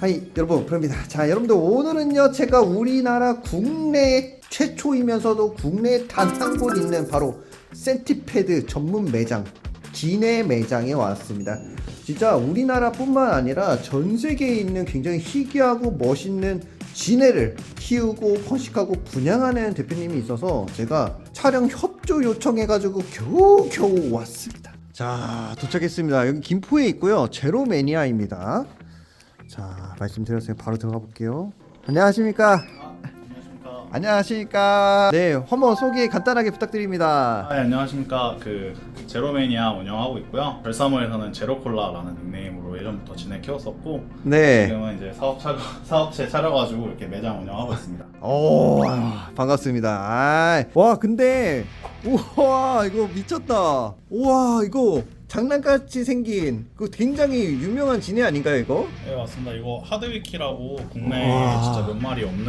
하이 여러분 프로입니다. 자 여러분들 오늘은요 제가 우리나라 국내 최초이면서도 국내에 단 한 곳 있는 바로 센티패드 전문 매장 기내 매장에 왔습니다. 진짜 우리나라뿐만 아니라 전 세계에 있는 굉장히 희귀하고 멋있는 진해를 키우고 번식하고 분양하는 대표님이 있어서 제가 촬영 협조 요청해가지고 겨우겨우 왔습니다. 자 도착했습니다. 여기 김포에 있고요. 제로매니아입니다 자 말씀드렸어요 바로 들어가 볼게요 안녕하십니까 안녕하십니까. 안녕하십니까 네 허머 소개 간단하게 부탁드립니다 아, 네, 안녕하십니까. 그 제로매니아 운영하고 있고요. 별사모에서는 제로콜라라는 닉네임으로 예전부터 진행 키웠었고 네 지금은 이제 사업 차 사업체 차려가지고 이렇게 매장 운영하고 있습니다. 오 아, 반갑습니다 아, 와 근데 우와 이거 미쳤다 우와 이거 장난같이 생긴 그 굉장히 유명한 진해 아닌가요 이거? 네 맞습니다. 이거 하드위키라고 국내에 와. 진짜 몇 마리 없는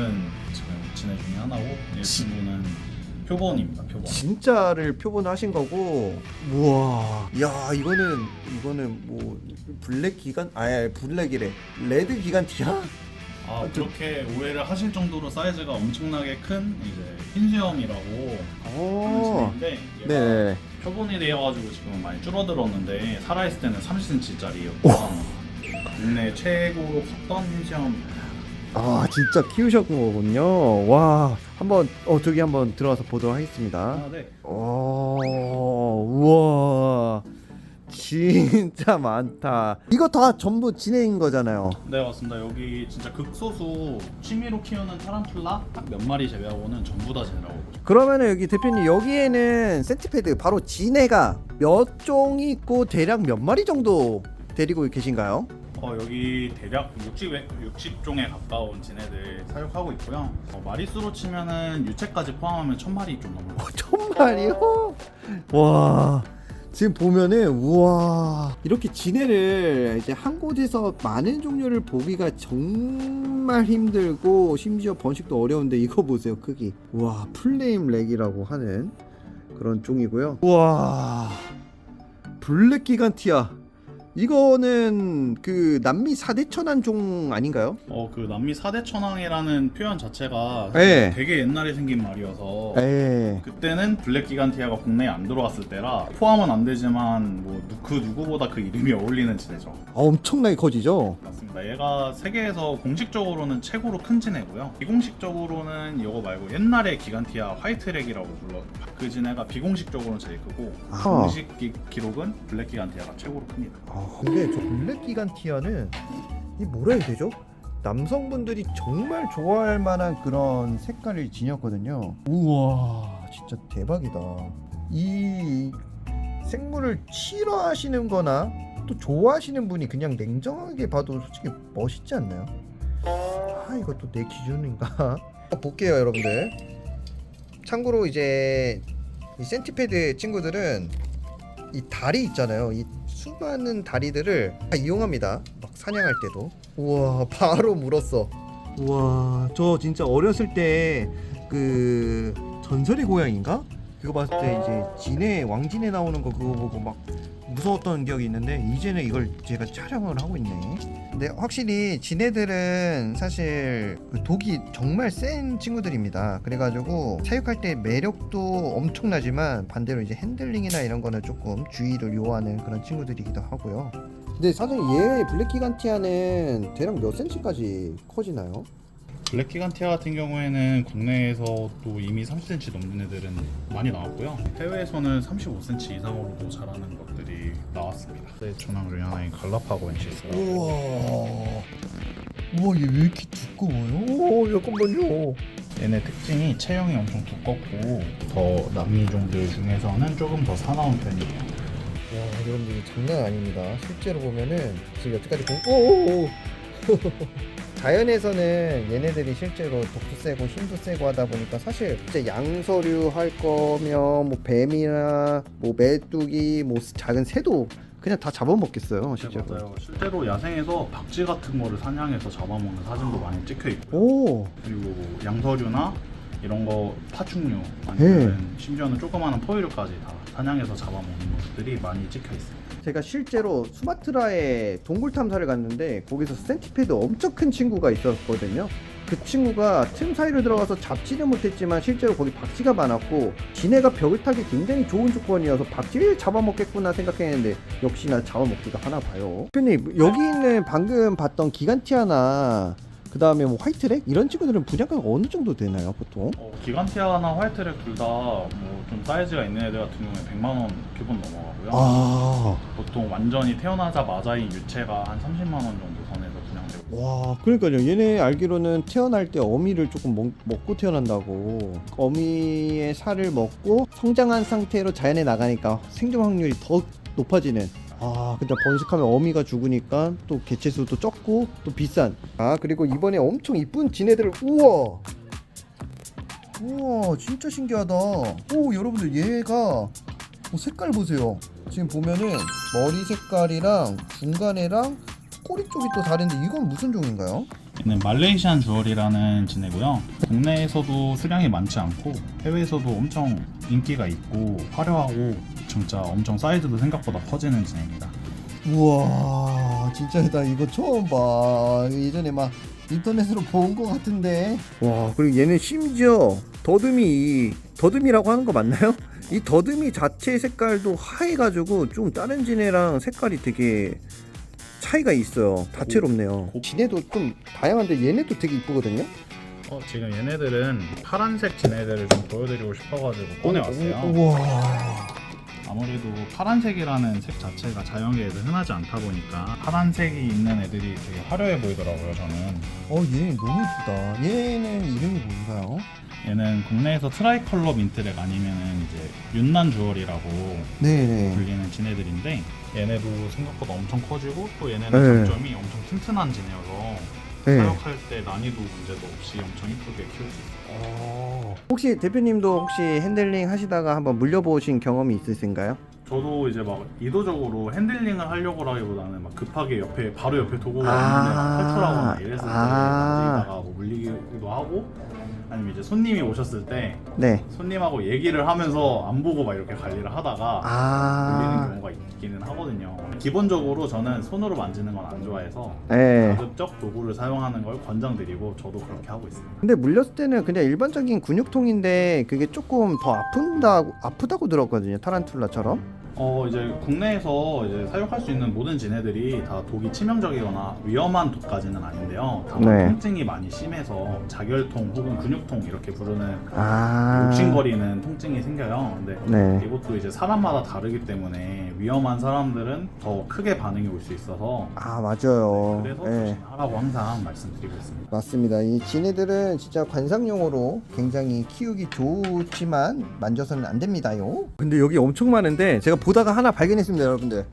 지금 진해 중에 하나고 이 친구는 표본입니다. 표본. 진짜를 표본하신 거고 우와 야 이거는 이거는 뭐 블랙 기간 아예 블랙이래 레드 기간티야? 아 그렇게 오해를 하실 정도로 사이즈가 엄청나게 큰 이제 흰수염이라고 하는 오 진해인데 얘가 네. 표본이 되어가지고 지금 많이 줄어들었는데 살아있을 때는 30cm짜리였고 국내 최고로 컸던 흰수염 아 진짜 키우셨던 거군요. 와 한번 어 저기 한번 들어가서 보도록 하겠습니다. 아, 네. 오, 우와, 진짜 많다. 이거 다 전부 진해인 거잖아요. 네 맞습니다 여기 진짜 극소수 취미로 키우는 타란툴라 딱 몇 마리 제외하고는 전부 다 제라고 보죠 그러면은 여기 대표님 여기에는 센티패드 바로 진해가 몇 종이 있고 대략 몇 마리 정도 데리고 계신가요? 어, 여기 대략 60, 60종에 가까운 진해들 사육하고 있고요 어, 마리수로 치면은 유체까지 포함하면 1000마리 좀 넘을 거예요 천 마리요? 와. 지금 보면은 우와. 이렇게 진해를 이제 한 곳에서 많은 종류를 보기가 정말 힘들고 심지어 번식도 어려운데 이거 보세요 크기. 우와 플레임 렉이라고 하는 그런 종이고요. 우와. 블랙 기간티아 이거는 그 남미 사대천한 종 아닌가요? 어, 그 남미 사대천왕이라는 표현 자체가 네. 되게 옛날에 생긴 말이어서 에 그때는 블랙 기간티아가 국내에 안 들어왔을 때라 포함은 안 되지만 뭐 그 누구보다 그 이름이 어울리는 진해죠. 엄청나게 커지죠? 맞습니다. 얘가 세계에서 공식적으로는 최고로 큰 진해고요. 비공식적으로는 이거 말고 옛날에 기간티아 화이트렉이라고 불러 그 진해가 비공식적으로는 제일 크고 아하. 공식 기, 기록은 블랙 기간티아가 최고로 큽니다. 아, 근데 저 블랙 기간티아는 이 뭐라 해야 되죠? 남성분들이 정말 좋아할 만한 그런 색깔을 지녔거든요. 우와, 진짜 대박이다. 이 생물을 싫어하시는 거나 또 좋아하시는 분이 그냥 냉정하게 봐도 솔직히 멋있지 않나요? 아, 이것도 내 기준인가? 볼게요, 여러분들. 참고로 이제 이 센티패드 친구들은 이 다리 있잖아요. 이 수많은 다리들을 다 이용합니다. 막 사냥할 때도. 우와, 바로 물었어. 우와, 저 진짜 어렸을 때 그 전설의 고향인가? 그거 봤을 때 이제 진해 왕진해 나오는 거 그거 보고 막 무서웠던 기억이 있는데 이제는 이걸 제가 촬영을 하고 있네. 근데 확실히 진해들은 사실 그 독이 정말 센 친구들입니다. 그래가지고 사육할 때 매력도 엄청나지만 반대로 이제 핸들링이나 이런 거는 조금 주의를 요하는 그런 친구들이기도 하고요. 근데 사실 얘 블랙 기간티아는 대략 몇 센치까지 커지나요? 블랙 기간티아 같은 경우에는 국내에서도 이미 30cm 넘는 애들은 많이 나왔고요. 해외에서는 35cm 이상으로도 자라는 것들이 나왔습니다. 네, 전황 중에 하나인 갈라파고 엔시스. 우와, 우와 얘 왜 이렇게 두꺼워요? 오, 잠깐만요. 얘네 특징이 체형이 엄청 두껍고 더 남미종들 중에서는 조금 더 사나운 편이에요. 와 여러분들 이거 장난 아닙니다 실제로 보면은 지금 여태까지 본 오오오 자연에서는 얘네들이 실제로 독도 세고 힘도 세고 하다 보니까 사실 이제 양서류 할 거면 뭐 뱀이나 뭐 메뚜기 뭐 작은 새도 그냥 다 잡아먹겠어요 실제로. 네, 맞아요. 실제로 야생에서 박쥐 같은 거를 사냥해서 잡아먹는 사진도 많이 찍혀 있고 오. 그리고 뭐 양서류나 이런 거 파충류 아니면 심지어는 조그마한 포유류까지 다 사냥해서 잡아먹는 것들이 많이 찍혀 있습니다. 제가 실제로 수마트라에 동굴 탐사를 갔는데 거기서 센티페드 엄청 큰 친구가 있었거든요. 그 친구가 틈 사이로 들어가서 잡지는 못했지만 실제로 거기 박쥐가 많았고 지네가 벽을 타기 굉장히 좋은 조건이어서 박쥐를 잡아먹겠구나 생각했는데 역시나 잡아먹기가 하나 봐요. 대표님 여기 있는 방금 봤던 기간티아나 그 다음에 뭐 화이트렉 이런 친구들은 분양가가 어느 정도 되나요 보통? 어, 기간티아나 화이트렉 둘다 뭐 좀 사이즈가 있는 애들 같은 경우에 100만 원 기본 넘어가고요. 아. 보통 완전히 태어나자마자인 유체가 한 30만 원 정도 선에서 분양되고 와, 그러니까요. 얘네 알기로는 태어날 때 어미를 조금 먹, 먹고 태어난다고. 어미의 살을 먹고 성장한 상태로 자연에 나가니까 생존 확률이 더 높아지는. 아, 근데 번식하면 어미가 죽으니까 또 개체 수도 적고 또 비싼. 아, 그리고 이번에 엄청 이쁜 지네들을 우와. 우와, 진짜 신기하다. 오, 여러분들 얘가 어, 색깔 보세요. 지금 보면은 머리 색깔이랑 중간에랑 꼬리 쪽이 또 다른데 이건 무슨 종인가요? 얘는 말레이시안 주얼이라는 지네고요. 국내에서도 수량이 많지 않고 해외에서도 엄청 인기가 있고 화려하고 진짜 엄청 사이즈도 생각보다 커지는 지네입니다. 우와 진짜 나 이거 처음 봐. 예전에 막 인터넷으로 본 것 같은데. 와 그리고 얘는 심지어 더듬이 더듬이라고 하는 거 맞나요? 이 더듬이 자체 색깔도 하얘가지고 좀 다른 지네랑 색깔이 되게 차이가 있어요. 다채롭네요. 고- 지네도 좀 다양한데 얘네도 되게 이쁘거든요? 어, 지금 얘네들은 파란색 지네들을 좀 보여드리고 싶어가지고 꺼내왔어요. 우와 아무래도 파란색이라는 색 자체가 자연계에서 흔하지 않다 보니까 파란색이 있는 애들이 되게 화려해 보이더라고요 저는 어 얘 너무 이쁘다 얘는 이름이 뭔가요? 얘는 국내에서 트라이컬러 민트렉 아니면은 이제 윤난 주얼이라고 네네 불리는 지네들인데 얘네도 생각보다 엄청 커지고 또 얘네는 네. 장점이 엄청 튼튼한 지네여서 네. 사육할 때 난이도 문제도 없이 엄청 이쁘게 키울 수 있어요 혹시 대표님도 혹시 핸들링 하시다가 한번 물려보신 경험이 있으신가요? 저도 이제 막 의도적으로 핸들링을 하려고 하기보다는 막 급하게 옆에 바로 옆에 도구가 아. 있는데 막 탈출하거나 때 아. 뭐 물리기도 하고 아니면 이제 손님이 오셨을 때 네. 손님하고 얘기를 하면서 안 보고 막 이렇게 관리를 하다가 아. 경우가 있기는 하거든요. 기본적으로 저는 손으로 만지는 건 안 좋아해서 네. 가급적 도구를 사용하는 걸 권장드리고 저도 그렇게 하고 있습니다. 근데 물렸을 때는 그냥 일반적인 근육통인데 그게 조금 더 아픈다고 아프다고 들었거든요. 타란툴라처럼. 어 이제 국내에서 이제 사육할 수 있는 모든 지네들이 다 독이 치명적이거나 위험한 독까지는 아닌데요. 다만 네. 통증이 많이 심해서 자결통 혹은 근육통 이렇게 부르는 아. 욕심거리는 통증이 생겨요. 근데 네. 이것도 이제 사람마다 다르기 때문에 위험한 사람들은 더 크게 반응이 올 수 있어서 아 맞아요. 그래서 네. 조심하라고 항상 말씀드리고 있습니다. 맞습니다. 이 지네들은 진짜 관상용으로 굉장히 키우기 좋지만 만져서는 안 됩니다요. 근데 여기 엄청 많은데 제가 보 다가 하나 발견했습니다, 여러분들.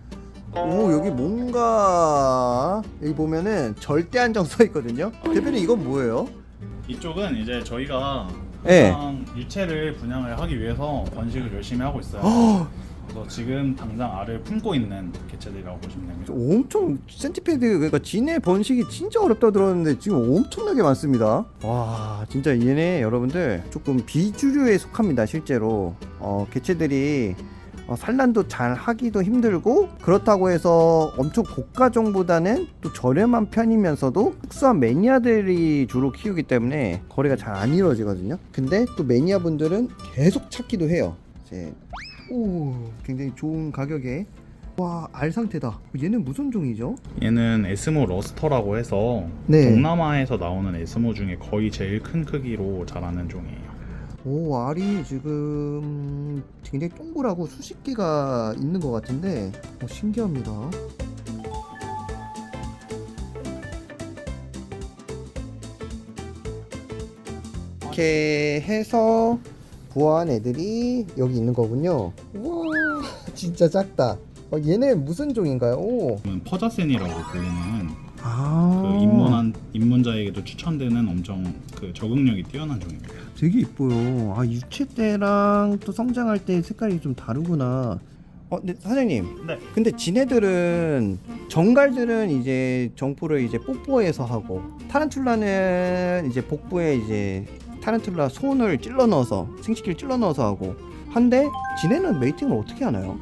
오 여기 뭔가 여기 보면은 절대 안정 써 있거든요. 대표님 이건 뭐예요? 이쪽은 이제 저희가 네. 항상 유체를 분양을 하기 위해서 번식을 열심히 하고 있어요. 어, 그래서 지금 당장 알을 품고 있는 개체들이라고 보시면 됩니다. 엄청 센티페드 그러니까 진해 번식이 진짜 어렵다 들었는데 지금 엄청나게 많습니다. 와 진짜 얘네 여러분들 조금 비주류에 속합니다 실제로 어, 개체들이 어, 산란도 잘 하기도 힘들고 그렇다고 해서 엄청 고가종보다는 또 저렴한 편이면서도 특수한 매니아들이 주로 키우기 때문에 거래가 잘 안 이루어지거든요. 근데 또 매니아 분들은 계속 찾기도 해요. 이제 오 굉장히 좋은 가격에 와 알 상태다. 얘는 무슨 종이죠? 얘는 에스모 러스터라고 해서 네. 동남아에서 나오는 에스모 중에 거의 제일 큰 크기로 자라는 종이에요. 오 알이 지금 굉장히 동그랗고 수십 개가 있는 것 같은데 오, 신기합니다. 이렇게 해서 부화한 애들이 여기 있는 거군요. 우와 진짜 작다. 어, 얘네 무슨 종인가요? 오. 퍼자센이라고 불리는 아. 그 입문자에게도 추천되는 엄청 그 적응력이 뛰어난 종입니다. 되게 이뻐요. 아 유체 때랑 또 성장할 때 색깔이 좀 다르구나. 어, 근데 사장님. 네. 근데 지네들은 정갈들은 이제 정포를 이제 뽀뽀해서 하고 타란툴라는 이제 복부에 이제 타란툴라 손을 찔러 넣어서 생식기를 찔러 넣어서 하고 한데 지네는 메이팅을 어떻게 하나요?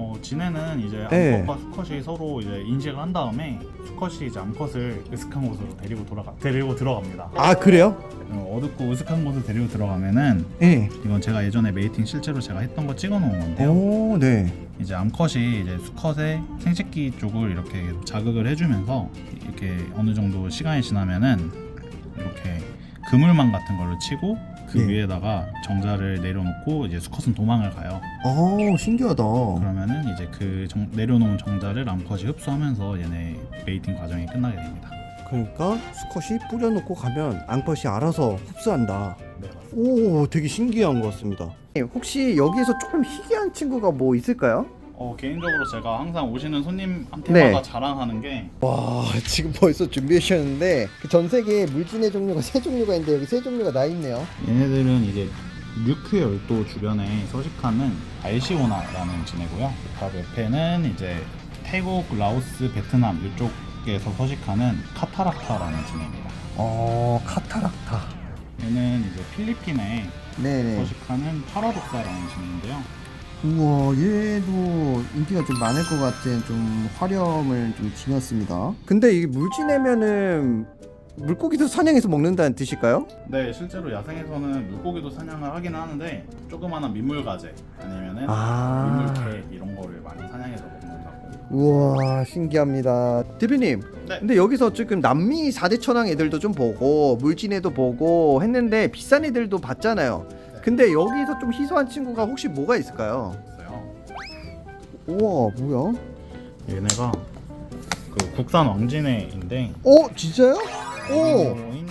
어, 진해는 이제 네. 암컷과 수컷이 서로 이제 인식을 한 다음에 수컷이 이제 암컷을 으슥한 곳으로 데리고 돌아가 데리고 들어갑니다. 아 그래요? 어, 어둡고 으슥한 곳을 데리고 들어가면은 네. 이건 제가 예전에 메이팅 실제로 제가 했던 거 찍어 놓은 건데요. 오 네. 이제 암컷이 이제 수컷의 생식기 쪽을 이렇게 자극을 해주면서 이렇게 어느 정도 시간이 지나면은 이렇게 그물망 같은 걸로 치고 그 네. 위에다가 정자를 내려놓고 이제 수컷은 도망을 가요. 어 신기하다. 그러면은 이제 그 정- 내려놓은 정자를 암컷이 흡수하면서 얘네 메이팅 과정이 끝나게 됩니다. 그러니까 수컷이 뿌려놓고 가면 앙컷이 알아서 흡수한다. 네. 오 되게 신기한 것 같습니다. 혹시 여기에서 조금 희귀한 친구가 뭐 있을까요? 어, 개인적으로 제가 항상 오시는 손님한테마다 네. 자랑하는 게 와 지금 벌써 준비해 주셨는데 그 전 세계에 물진의 종류가 세 종류가 있는데 여기 세 종류가 나 있네요. 얘네들은 이제 류크 열도 주변에 서식하는 알시오나라는 진해고요. 바로 옆에는 이제 태국, 라오스, 베트남 이쪽에서 서식하는 카타락타라는 진해입니다. 어 카타락타. 얘는 이제 필리핀에 네네. 서식하는 파라독사라는 진해인데요. 우와 얘도 인기가 좀 많을 것 같은 좀 화려함을 좀 지녔습니다. 근데 이게 물지내면은 물고기도 사냥해서 먹는다는 뜻일까요? 네, 실제로 야생에서는 물고기도 사냥을 하긴 하는데 조그마한 민물가재 아니면은 아 민물개 이런 거를 많이 사냥해서 먹는다고. 우와 신기합니다. 대표님 네. 근데 여기서 지금 남미 4대 천왕 애들도 좀 보고 물진애도 보고 했는데 비싼 애들도 봤잖아요. 근데 여기서 좀 희소한 친구가 혹시 뭐가 있을까요? 있어요. 우와 뭐야? 얘네가 그 국산 왕진해인데 어 진짜요? 오 인.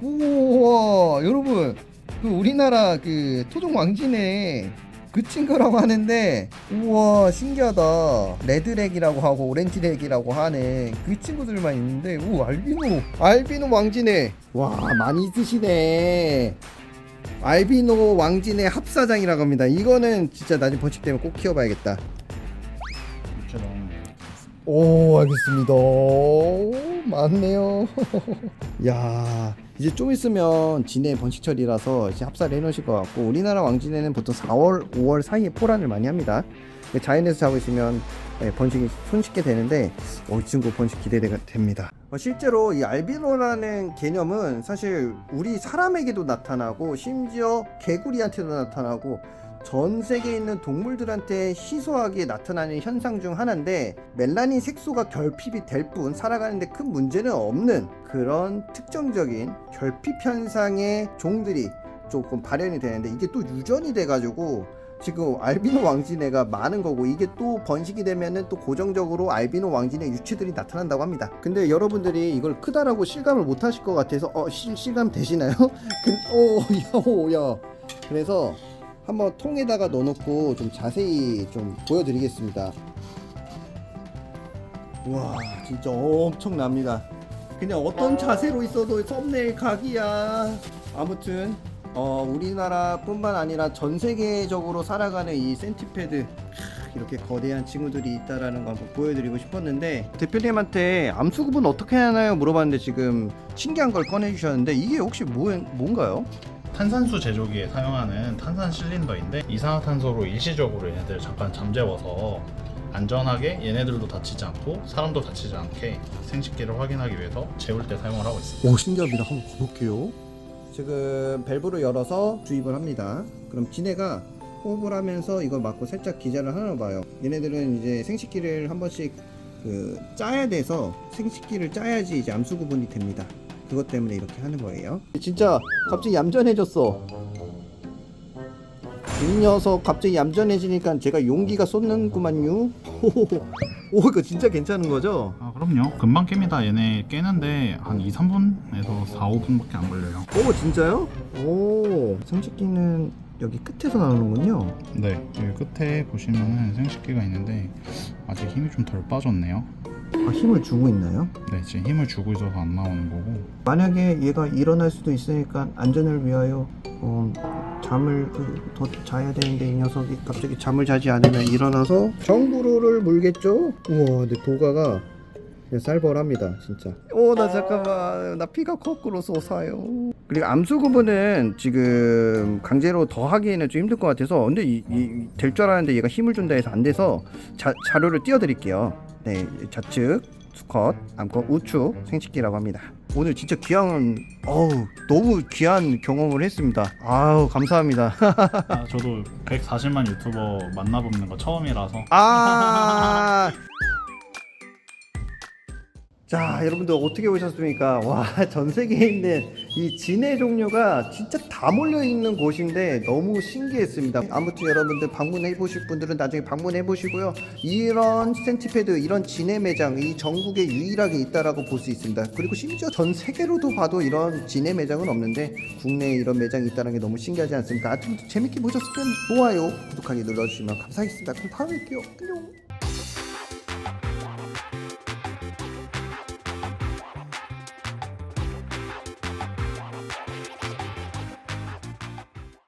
우와 여러분 그 우리나라 그 토종 왕진의 그 친구라고 하는데 우와 신기하다 레드렉이라고 하고 오렌지렉이라고 하는 그 친구들만 있는데 오 알비노 알비노 왕진의 와 많이 있으시네 알비노 왕진의 합사장이라고 합니다. 이거는 진짜 나중에 번식되면 꼭 키워봐야겠다. 오 알겠습니다. 오, 많네요. 야 이제 좀 있으면 진해 번식철이라서 이제 합사를 해놓으실 것 같고 우리나라 왕진해는 보통 4월 5월 사이에 포란을 많이 합니다. 자연에서 자고 있으면 예, 번식이 손쉽게 되는데 어, 이 친구 번식 기대됩니다. 어, 실제로 이 알비노라는 개념은 사실 우리 사람에게도 나타나고 심지어 개구리한테도 나타나고 전 세계에 있는 동물들한테 희소하게 나타나는 현상 중 하나인데 멜라닌 색소가 결핍이 될 뿐 살아가는데 큰 문제는 없는 그런 특정적인 결핍 현상의 종들이 조금 발현이 되는데 이게 또 유전이 돼가지고 지금 알비노 왕진해가 많은 거고 이게 또 번식이 되면은 또 고정적으로 알비노 왕진의 유치들이 나타난다고 합니다. 근데 여러분들이 이걸 크다라고 실감을 못 하실 것 같아서 어 실, 실감 되시나요? 근, 오, 야, 야. 그래서 한번 통에다가 넣어놓고 좀 자세히 좀 보여드리겠습니다. 와 진짜 엄청납니다. 그냥 어떤 자세로 있어도 썸네일 각이야. 아무튼 어, 우리나라뿐만 아니라 전 세계적으로 살아가는 이 센티패드 크, 이렇게 거대한 친구들이 있다라는 거 한번 보여드리고 싶었는데 대표님한테 암수급은 어떻게 하나요 물어봤는데 지금 신기한 걸 꺼내주셨는데 이게 혹시 뭐, 뭔가요? 탄산수 제조기에 사용하는 탄산 실린더인데 이산화탄소로 일시적으로 얘네들 잠깐 잠재워서 안전하게 얘네들도 다치지 않고 사람도 다치지 않게 생식기를 확인하기 위해서 재울 때 사용을 하고 있습니다. 오 신기합니다. 한번 가볼게요. 지금 밸브를 열어서 주입을 합니다. 그럼 지네가 호흡을 하면서 이걸 맞고 살짝 기자를 하나 봐요. 얘네들은 이제 생식기를 한 번씩 그 짜야 돼서 생식기를 짜야지 이제 암수 구분이 됩니다. 그것 때문에 이렇게 하는 거예요. 진짜 갑자기 얌전해졌어. 이 녀석 갑자기 얌전해지니까 제가 용기가 쏟는구만요. 오 이거 진짜 괜찮은 거죠? 아 그럼요. 금방 깹니다. 얘네 깨는데 한 2, 3분에서 4, 5분밖에 안 걸려요. 오 진짜요? 오 생식기는 여기 끝에서 나오는군요. 네, 여기 끝에 보시면은 생식기가 있는데 아직 힘이 좀 덜 빠졌네요. 아 힘을 주고 있나요? 네, 지금 힘을 주고 있어서 안 나오는 거고 만약에 얘가 일어날 수도 있으니까 안전을 위하여 어, 잠을 그, 더 자야 되는데 이 녀석이 갑자기 잠을 자지 않으면 일어나서 정부로를 물겠죠? 우와 근데 도가가 쌀벌합니다 진짜. 오 나 잠깐만. 나 피가 거꾸로 솟아요. 그리고 암수 구분은 지금 강제로 더 하기에는 좀 힘들 것 같아서 근데 될 줄 알았는데 얘가 힘을 준다 해서 안 돼서 자, 자료를 띄워드릴게요. 네 좌측 수컷 암컷 우측 생식기라고 합니다. 오늘 진짜 귀한 어우 너무 귀한 경험을 했습니다. 아우 감사합니다. 아, 저도 140만 유튜버 만나보는 거 처음이라서. 아. 자, 여러분들 어떻게 보셨습니까? 와, 전 세계에 있는 이 진해 종류가 진짜 다 몰려 있는 곳인데 너무 신기했습니다. 아무튼 여러분들 방문해 보실 분들은 나중에 방문해 보시고요. 이런 센티패드, 이런 진해 매장 이 전국에 유일하게 있다라고 볼 수 있습니다. 그리고 심지어 전 세계로도 봐도 이런 진해 매장은 없는데 국내에 이런 매장이 있다는 게 너무 신기하지 않습니까? 하여튼 재밌게 보셨으면 좋아요, 구독하기 눌러주시면 감사하겠습니다. 그럼 다음에 뵐게요. 안녕.